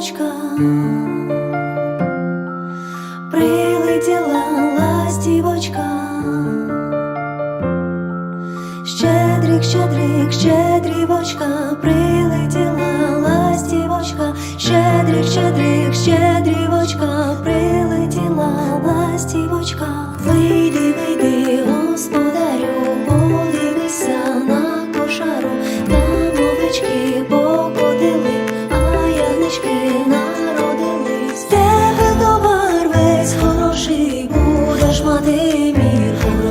Щедрівочка, прилетіла ластівочка. Щедрик, щедрик, щедрівочка, прилетіла ластівочка. Щедрик, щедрик, щедрівочка, прилетіла ластівочка. Вийди, вийди, господарю, подивися на кошару, там овечки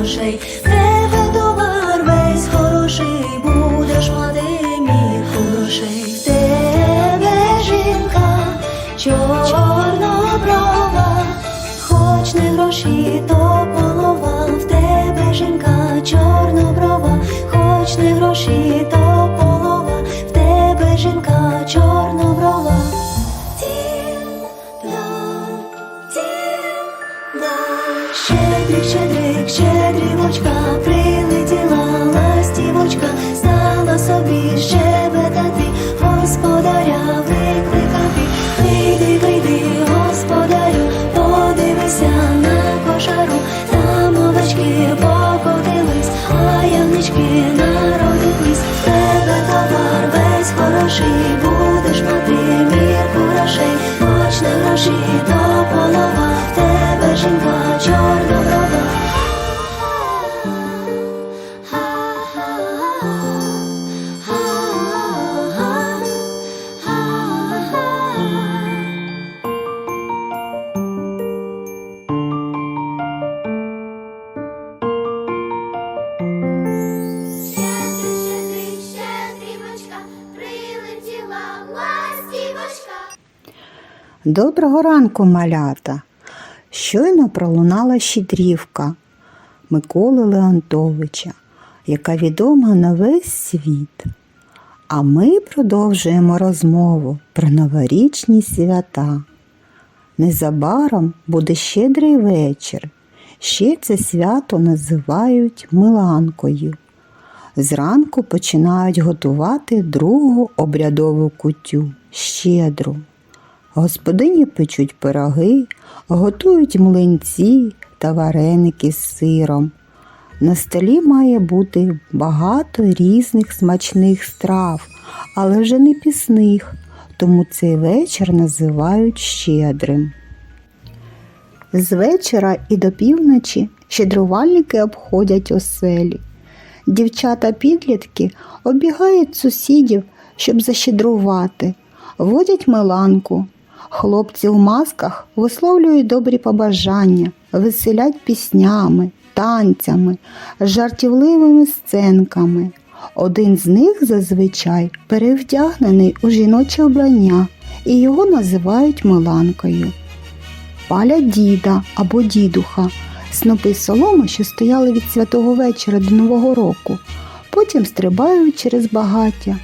грошей. Тебе товар весь хороший, будеш мати мій. В Тебе жінка чорноброва, хоч не гроші, то полова. В тебе жінка чорноброва, хоч не гроші, anos não. Доброго ранку, малята! Щойно пролунала щедрівка Миколи Леонтовича, яка відома на весь світ. А ми продовжуємо розмову про новорічні свята. Незабаром буде щедрий вечір. Ще це свято називають Миланкою. Зранку починають готувати другу обрядову кутю щедру. Господині печуть пироги, готують млинці та вареники з сиром. На столі має бути багато різних смачних страв, але вже не пісних, тому цей вечір називають щедрим. З вечора і до півночі щедрувальники обходять оселі. Дівчата-підлітки обігають сусідів, щоб защедрувати, водять миланку. Хлопці у масках висловлюють добрі побажання, веселять піснями, танцями, жартівливими сценками. Один з них зазвичай перевдягнений у жіноче вбрання, і його називають Миланкою палять діда або дідуха, снопи соломи, що стояли від святого вечора до Нового року, потім стрибають через багаття.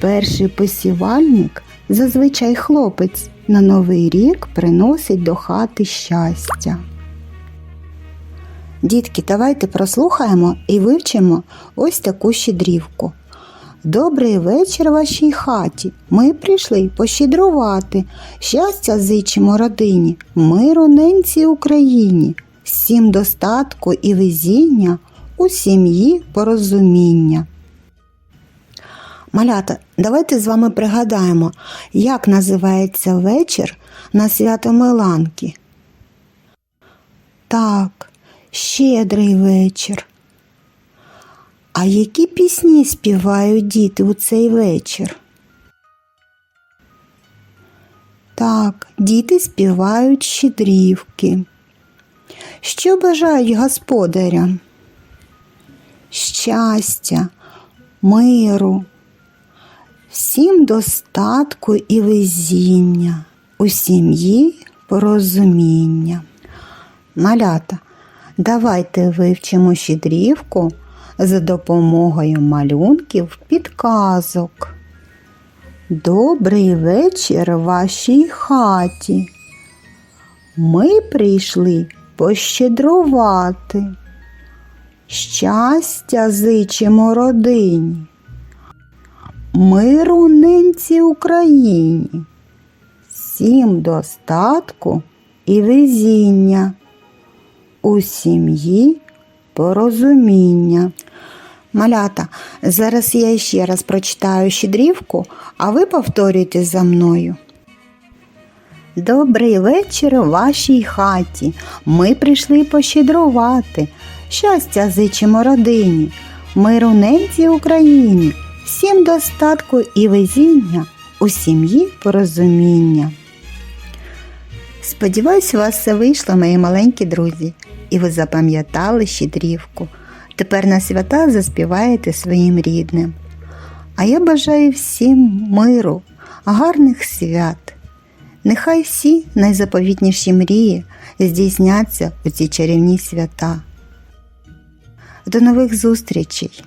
Перший посівальник, зазвичай хлопець, на Новий рік приносить до хати щастя. Дітки, давайте прослухаємо і вивчимо ось таку щедрівку. Добрий вечір вашій хаті. Ми прийшли пощедрувати. Щастя зичимо родині, миру ненці Україні, всім достатку і везіння, у сім'ї порозуміння. Малята, давайте з вами пригадаємо, як називається вечір на свято Миланки. Так, щедрий вечір. А які пісні співають діти у цей вечір? Так, діти співають щедрівки. Що бажають господарям? Щастя, миру, всім достатку і везіння, у сім'ї порозуміння. Малята, давайте вивчимо щедрівку за допомогою малюнків підказок. Добрий вечір вашій хаті. Ми прийшли пощедрувати. Щастя зичимо родині. Миру ненці Україні, всім достатку і везіння, у сім'ї порозуміння. Малята, зараз я ще раз прочитаю щедрівку, а ви повторюйте за мною. Добрий вечір у вашій хаті. Ми прийшли пощедрувати. Щастя зичимо родині, миру ненці Україні, всім достатку і везіння, у сім'ї порозуміння. Сподіваюсь, у вас все вийшло, мої маленькі друзі, і ви запам'ятали щедрівку. Тепер на свята заспіваєте своїм рідним. А я бажаю всім миру, гарних свят. Нехай всі найзаповітніші мрії здійсняться у ці чарівні свята. До нових зустрічей!